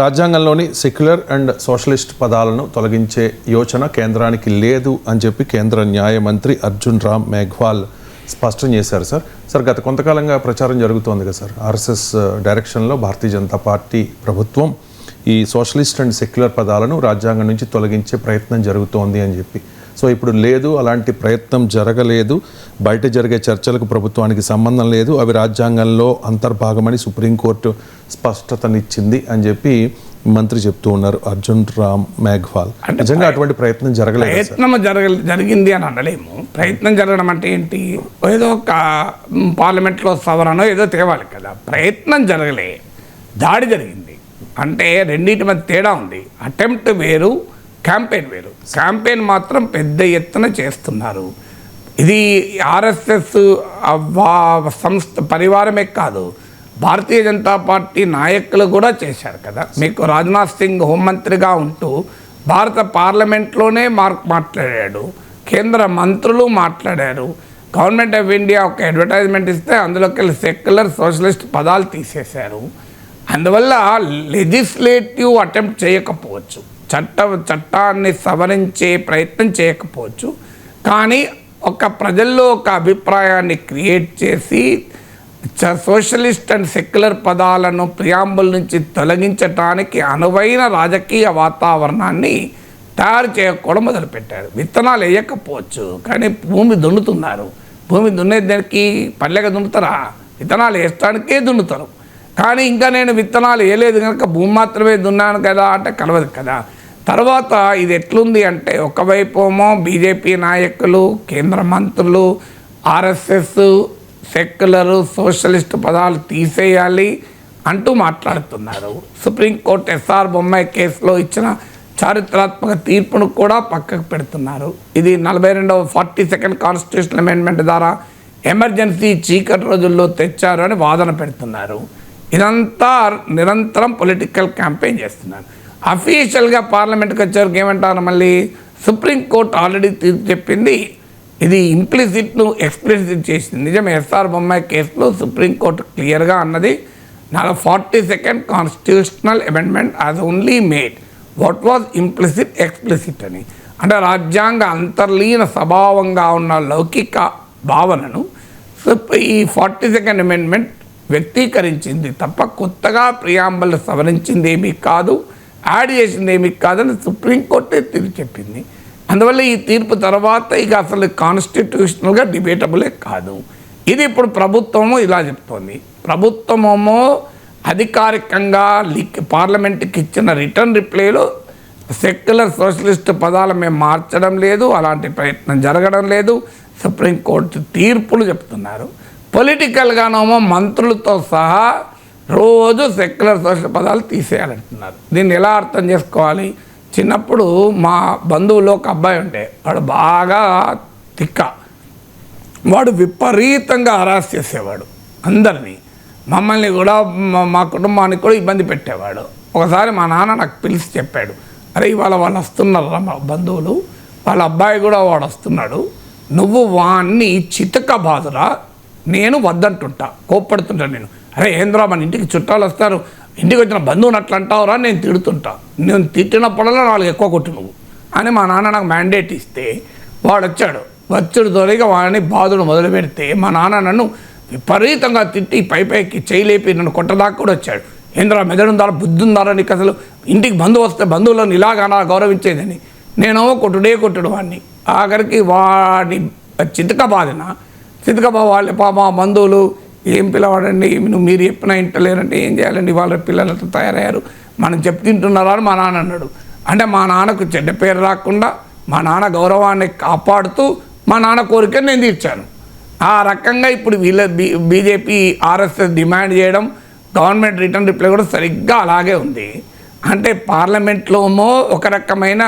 రాజ్యాంగంలోని secular and socialist పదాలను తొలగించే యోచన కేంద్రానికి లేదు అని చెప్పి కేంద్ర న్యాయ మంత్రి అర్జున్ రామ్ మేఘ్వాల్ స్పష్టం చేశారు సార్. సార్ గత కొంతకాలంగా ప్రచారం జరుగుతోంది కదా సార్. ఆర్ఎస్ఎస్ డైరెక్షన్లో భారతీయ జనతా పార్టీ ప్రభుత్వం ఈ సోషలిస్ట్ అండ్ సెక్యులర్ పదాలను రాజ్యాంగం నుంచి తొలగించే ప్రయత్నం జరుగుతోంది అని చెప్పి సో ఇప్పుడు లేదు అలాంటి ప్రయత్నం జరగలేదు. బయట జరిగే చర్చలకు ప్రభుత్వానికి సంబంధం లేదు. అవి రాజ్యాంగంలో అంతర్భాగమని సుప్రీంకోర్టు స్పష్టతనిచ్చింది అని చెప్పి మంత్రి చెప్తూ ఉన్నారు అర్జున్ రామ్ మేఘ్వాల్. నిజంగా అటువంటి ప్రయత్నం జరగలేదు ప్రయత్నం జరగ జరిగింది అని అనలేము. ప్రయత్నం జరగడం అంటే ఏంటి? ఏదో ఒక పార్లమెంట్లో సవరణ ఏదో తేవాలి కదా. ప్రయత్నం జరగలే. దాడి జరిగింది. అంటే రెండింటి మధ్య తేడా ఉంది. అటెంప్ట్ వేరు క్యాంపెయిన్ వేరు. క్యాంపెయిన్ మాత్రం పెద్ద ఎత్తున చేస్తున్నారు. ఇది ఆర్ఎస్ఎస్ సంస్థ పరివారమే కాదు భారతీయ జనతా పార్టీ నాయకులు కూడా చేశారు కదా. మీకు రాజ్నాథ్ సింగ్ హోంమంత్రిగా ఉంటూ భారత పార్లమెంట్లోనే మార్క్ మాట్లాడాడు కేంద్ర మంత్రులు మాట్లాడారు. గవర్నమెంట్ ఆఫ్ ఇండియా ఒక అడ్వర్టైజ్మెంట్ ఇస్తే అందులోకి వెళ్ళి సెక్యులర్ సోషలిస్ట్ పదాలు తీసేశారు. అందువల్ల లెజిస్లేటివ్ అటెంప్ట్ చేయకపోవచ్చు. చట్ట చట్టాన్ని సవరించే ప్రయత్నం చేయకపోవచ్చు. కానీ ఒక ప్రజల్లో ఒక అభిప్రాయాన్ని క్రియేట్ చేసి చ- సోషలిస్ట్ అండ్ సెక్యులర్ పదాలను ప్రియాంబుల్ నుంచి తొలగించటానికి అనువైన రాజకీయ వాతావరణాన్ని తయారు చేయకపోవడం మొదలుపెట్టారు. విత్తనాలు వేయకపోవచ్చు. కానీ భూమి దున్నుతున్నారు. భూమి దున్నేదానికి పల్లెగా దున్నుతారా? విత్తనాలు వేయడానికే దున్నుతారు. కానీ ఇంకా నేను విత్తనాలు వేయలేదు కనుక భూమి మాత్రమే దున్నాను కదా అంటే కలవదు కదా. తర్వాత ఇది ఎట్లుంది అంటే ఒకవైపు ఏమో బీజేపీ నాయకులు కేంద్ర మంత్రులు ఆర్ఎస్ఎస్ సెక్యులర్ సోషలిస్ట్ పదాలు తీసేయాలి అంటూ మాట్లాడుతున్నారు. సుప్రీంకోర్టు ఎస్ఆర్ బొమ్మాయి కేసులో ఇచ్చిన చారిత్రాత్మక తీర్పును కూడా పక్కకు పెడుతున్నారు. ఇది నలభై రెండవ ఫార్టీ సెకండ్ కాన్స్టిట్యూషన్ అమెండ్మెంట్ ద్వారా ఎమర్జెన్సీ చీకటి రోజుల్లో తెచ్చారు అని వాదన పెడుతున్నారు. ఇదంతా నిరంతరం పొలిటికల్ క్యాంపెయిన్ చేస్తున్నారు. అఫీషియల్గా పార్లమెంట్కి వచ్చేవరకు ఏమంటారు మళ్ళీ? సుప్రీంకోర్టు ఆల్రెడీ తీర్పు చెప్పింది. ఇది ఇంప్లిసిట్ను ఎక్స్ప్లిసిట్ చేసింది. నిజం ఎస్ఆర్ బొమ్మాయి కేసులో సుప్రీంకోర్టు క్లియర్గా అన్నది. నా forty second constitutional amendment has only made what was implicit explicit అని. అంటే రాజ్యాంగ అంతర్లీన స్వభావంగా ఉన్న లౌకిక భావనను ఈ ఫార్టీ సెకండ్ అమెండ్మెంట్ వ్యక్తీకరించింది. తప్ప కొత్తగా ప్రియాంబల్ సవరించింది ఏమీ కాదు యాడ్ చేసింది ఏమీ కాదని సుప్రీంకోర్టే తీర్పు చెప్పింది అందువల్ల ఈ తీర్పు తర్వాత ఇక అసలు కాన్స్టిట్యూషనల్గా డిబేటబులే కాదు. ఇది ఇప్పుడు ప్రభుత్వము ఇలా చెప్తోంది. ప్రభుత్వమేమో అధికారికంగా లిక్ పార్లమెంట్కి ఇచ్చిన రిటర్న్ రిప్లైలో సెక్యులర్ సోషలిస్ట్ పదాలు మేము మార్చడం లేదు అలాంటి ప్రయత్నం జరగడం లేదు. సుప్రీంకోర్టు తీర్పులు చెప్తున్నారు. పొలిటికల్గానేమో మంత్రులతో సహా రోజు సెక్యులర్ సోషల్ పదాలు తీసేయాలంటున్నారు. దీన్ని ఎలా అర్థం చేసుకోవాలి? చిన్నప్పుడు మా బంధువులో ఒక అబ్బాయి ఉండే వాడు బాగా తిక్క. వాడు విపరీతంగా హరాస్ చేసేవాడు అందరినీ. మమ్మల్ని కూడా మా- కుటుంబానికి కూడా ఇబ్బంది పెట్టేవాడు. ఒకసారి మా నాన్న నాకు పిలిచి చెప్పాడు అరే ఇవాళ వాళ్ళు వస్తున్నారు మా బంధువులు వాళ్ళ అబ్బాయి కూడా వాడు వస్తున్నాడు. నువ్వు వాణ్ణి చితక బాదురా నేను వద్దంటుంటా. కోప్పడుతుంటాను నేను. అరే ఏంద్రా మన ఇంటికి చుట్టాలు వస్తారు. ఇంటికి వచ్చిన బంధువుని అట్లా అంటావురా? నేను తిడుతుంటా. నేను తిట్టినప్పుడల్లా నాలుగు ఎక్కువ కొట్టు నువ్వు. అని మా నాన్న నాకు మ్యాండేట్ ఇస్తే వాడు వచ్చాడు వచ్చుడు తొలిగా వాడిని బాధుడు మొదలు పెడితే మా నాన్న నన్ను విపరీతంగా తిట్టి పై పైకి చేయలేపి నన్ను కొట్టదాకా కూడా వచ్చాడు. ఏంద్రా మెదడుందారా బుద్ధి ఉందారా నీకు అసలు? ఇంటికి బంధువు వస్తే బంధువులను ఇలాగా గౌరవించేదని. నేను కొట్టుడే కొట్టుడు వాడిని ఆఖరికి వాడి చితక బాధన ఎందుకమ్మా బా వాళ్ళ పాప మా బంధువులు ఏం పిలవాడండి? నువ్వు మీరు చెప్పిన ఇంటలేరంటే ఏం చేయాలండి? వాళ్ళ పిల్లలతో తయారయ్యారు. మనం చెప్తింటున్నారా అని మా నాన్న అన్నాడు. అంటే మా నాన్నకు చెడ్డ పేరు రాకుండా మా నాన్న గౌరవాన్ని కాపాడుతూ మా నాన్న కోరికను నేను తీర్చాను. ఆ రకంగా ఇప్పుడు వీళ్ళ బీ బీజేపీ ఆర్ఎస్ఎస్ డిమాండ్ చేయడం గవర్నమెంట్ రిటర్న్ రిప్లై కూడా సరిగ్గా అలాగే ఉంది. అంటే పార్లమెంట్లోమో ఒక రకమైన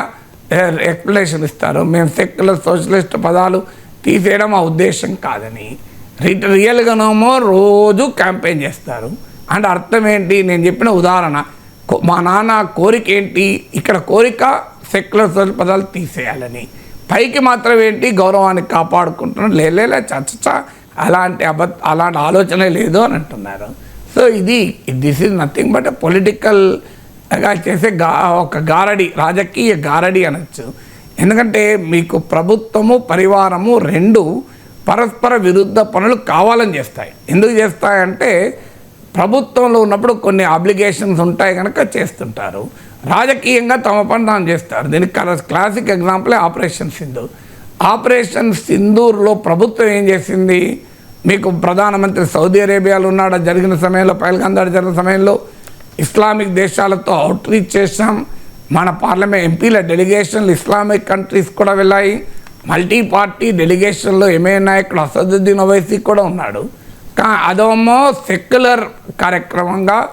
ఎక్స్ప్లెనేషన్ ఇస్తారు. మేము సెక్యులర్ సోషలిస్ట్ పదాలు తీసేయడం ఆ ఉద్దేశం కాదని రిట రియల్గానేమో రోజు క్యాంపెయిన్ చేస్తారు. అంటే అర్థం ఏంటి? నేను చెప్పిన ఉదాహరణ కో- మా నాన్న కోరిక ఏంటి? ఇక్కడ కోరిక సెక్యులర్ సోషల్ పదాలు తీసేయాలని. పైకి మాత్రం ఏంటి? గౌరవాన్ని కాపాడుకుంటున్నాం. లేలే చచ్చ అలాంటి అబద్ధ అలాంటి ఆలోచనే లేదు అని అంటున్నారు. సో ఇది దిస్ ఈజ్ నథింగ్ బట్ పొలిటికల్గా చేసే గా ఒక గారడి రాజకీయ గారడి అనొచ్చు. ఎందుకంటే మీకు ప్రభుత్వము పరివారము రెండు పరస్పర విరుద్ధ పనులు కావాలని చేస్తాయి. ఎందుకు చేస్తాయంటే ప్రభుత్వంలో ఉన్నప్పుడు కొన్ని అబ్లిగేషన్స్ ఉంటాయి కనుక చేస్తుంటారు. రాజకీయంగా తమ పని తాను చేస్తారు. దీనికి క్లాసిక్ ఎగ్జాంపులే ఆపరేషన్ సింధు. ఆపరేషన్ సింధూర్లో ప్రభుత్వం ఏం చేసింది? మీకు ప్రధానమంత్రి సౌదీ అరేబియాలో ఉన్నాడు? జరిగిన సమయంలో పైల్గందాడు జరిగిన సమయంలో ఇస్లామిక్ దేశాలతో అవుట్ రీచ్ చేశాం. మన పార్లమెంట్ ఎంపీల డెలిగేషన్లు ఇస్లామిక్ కంట్రీస్ కూడా వెళ్ళాయి. మల్టీ పార్టీ డెలిగేషన్లో ఎంఏ నాయకుడు అసదుద్దీన్ ఓవైసీ కూడా ఉన్నాడు. కా అదేమో సెక్యులర్ కార్యక్రమంగా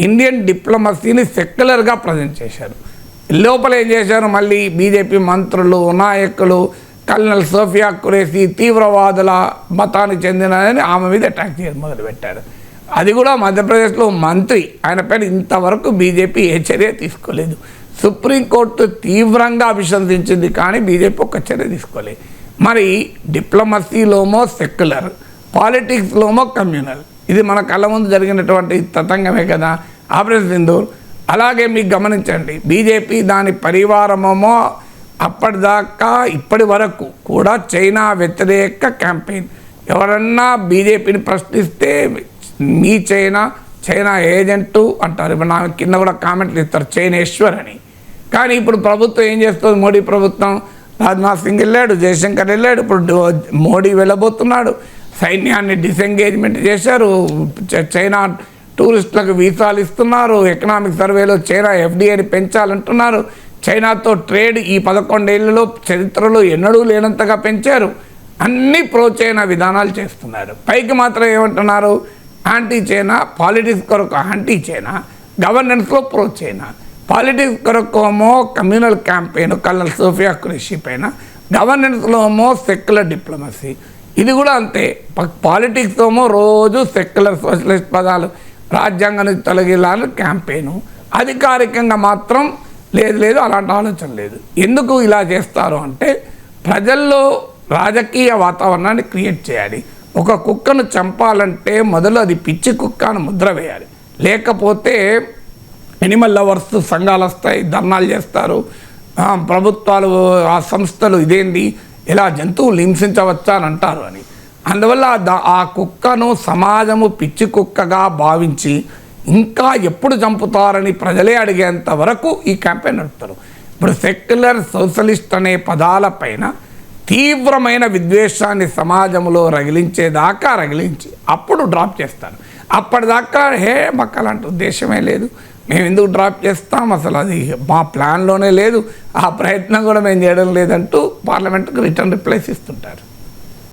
ఇండియన్ డిప్లొమసీని సెక్యులర్గా ప్రజెంట్ చేశారు. లోపల ఏం చేశారు? మళ్ళీ బీజేపీ మంత్రులు నాయకులు కల్నల్ సోఫియా కురేసి తీవ్రవాదుల మతానికి చెందినదని ఆమె మీద అటాక్ చేయడం మొదలుపెట్టారు. అది కూడా మధ్యప్రదేశ్లో మంత్రి. ఆయన పైన ఇంతవరకు బీజేపీ ఏ చర్య తీసుకోలేదు. సుప్రీంకోర్టు తీవ్రంగా అభిశంసించింది కానీ బీజేపీ ఒక్క చర్య తీసుకోలేదు మరి డిప్లొమసీలోమో సెక్యులర్ పాలిటిక్స్లోమో కమ్యూనల్. ఇది మన కళ్ళ ముందు జరిగినటువంటి తతంగమే కదా. ఆపరేషన్ సింధూర్ అలాగే మీకు గమనించండి బీజేపీ దాని పరివారమేమో అప్పటిదాకా ఇప్పటి వరకు కూడా చైనా వ్యతిరేక క్యాంపెయిన్. ఎవరన్నా బీజేపీని ప్రశ్నిస్తే మీ చైనా చైనా ఏజెంటు అంటారు. ఇప్పుడు నా కింద కూడా కామెంట్లు ఇస్తారు చైనేశ్వర్ అని. కానీ ఇప్పుడు ప్రభుత్వం ఏం చేస్తుంది? మోడీ ప్రభుత్వం రాజ్నాథ్ సింగ్ వెళ్ళాడు జయశంకర్ వెళ్ళాడు ఇప్పుడు మోడీ వెళ్ళబోతున్నాడు. సైన్యాన్ని డిసెంగేజ్మెంట్ చేశారు. చ- చైనా టూరిస్టులకు వీసాలు ఇస్తున్నారు. ఎకనామిక్ సర్వేలో చైనా ఎఫ్డిఐని పెంచాలంటున్నారు. చైనాతో ట్రేడ్ ఈ పదకొండేళ్ళలో చరిత్రలో ఎన్నడూ లేనంతగా పెంచారు. అన్ని ప్రో చైనా విధానాలు చేస్తున్నారు. పైకి మాత్రం ఏమంటున్నారు? యాంటీ చైనా పాలిటిక్స్ కొరకు యాంటీ చైనా గవర్నెన్స్లో ప్రో చైనా. పాలిటిక్స్ కొరకు ఏమో కమ్యూనల్ క్యాంపెయిన్ కల్నల్ సోఫియా కృషి పైన గవర్నెన్స్లో ఏమో సెక్యులర్ డిప్లొమసీ ఇది కూడా అంతే. పాలిటిక్స్ ఏమో రోజు సెక్యులర్ సోషలిస్ట్ పదాలు రాజ్యాంగాన్ని తొలగిలాను క్యాంపెయిన్ అధికారికంగా మాత్రం లేదు లేదు అలాంటి ఆలోచన లేదు. ఎందుకు ఇలా చేస్తారు అంటే ప్రజల్లో రాజకీయ వాతావరణాన్ని క్రియేట్ చేయాలి. ఒక కుక్కను చంపాలంటే మొదలు అది పిచ్చి కుక్క అని ముద్ర వేయాలి. లేకపోతే ఎనిమల్ లవర్స్ సంఘాలు వస్తాయి ధర్నాలు చేస్తారు. ప్రభుత్వాలు ఆ సంస్థలు ఇదేంది? ఇలా జంతువులు హింసించవచ్చా అని అంటారు అని. అందువల్ల దా- ఆ కుక్కను సమాజము పిచ్చి కుక్కగా భావించి ఇంకా ఎప్పుడు చంపుతారని ప్రజలే అడిగేంత వరకు ఈ క్యాంపెయిన్ నడుపుతారు. ఇప్పుడు సెక్యులర్ సోషలిస్ట్ అనే పదాలపైన తీవ్రమైన విద్వేషాన్ని సమాజంలో రగిలించేదాకా రగిలించి అప్పుడు డ్రాప్ చేస్తారు. అప్పటిదాకా హే మాకు అలాంటి ఉద్దేశమే లేదు. మేము ఎందుకు డ్రాప్ చేస్తాం? అసలు అది మా ప్లాన్లోనే లేదు. ఆ ప్రయత్నం కూడా మేము చేయడం లేదంటూ పార్లమెంట్కి రిటర్న్ రిప్లైస్ ఇస్తుంటారు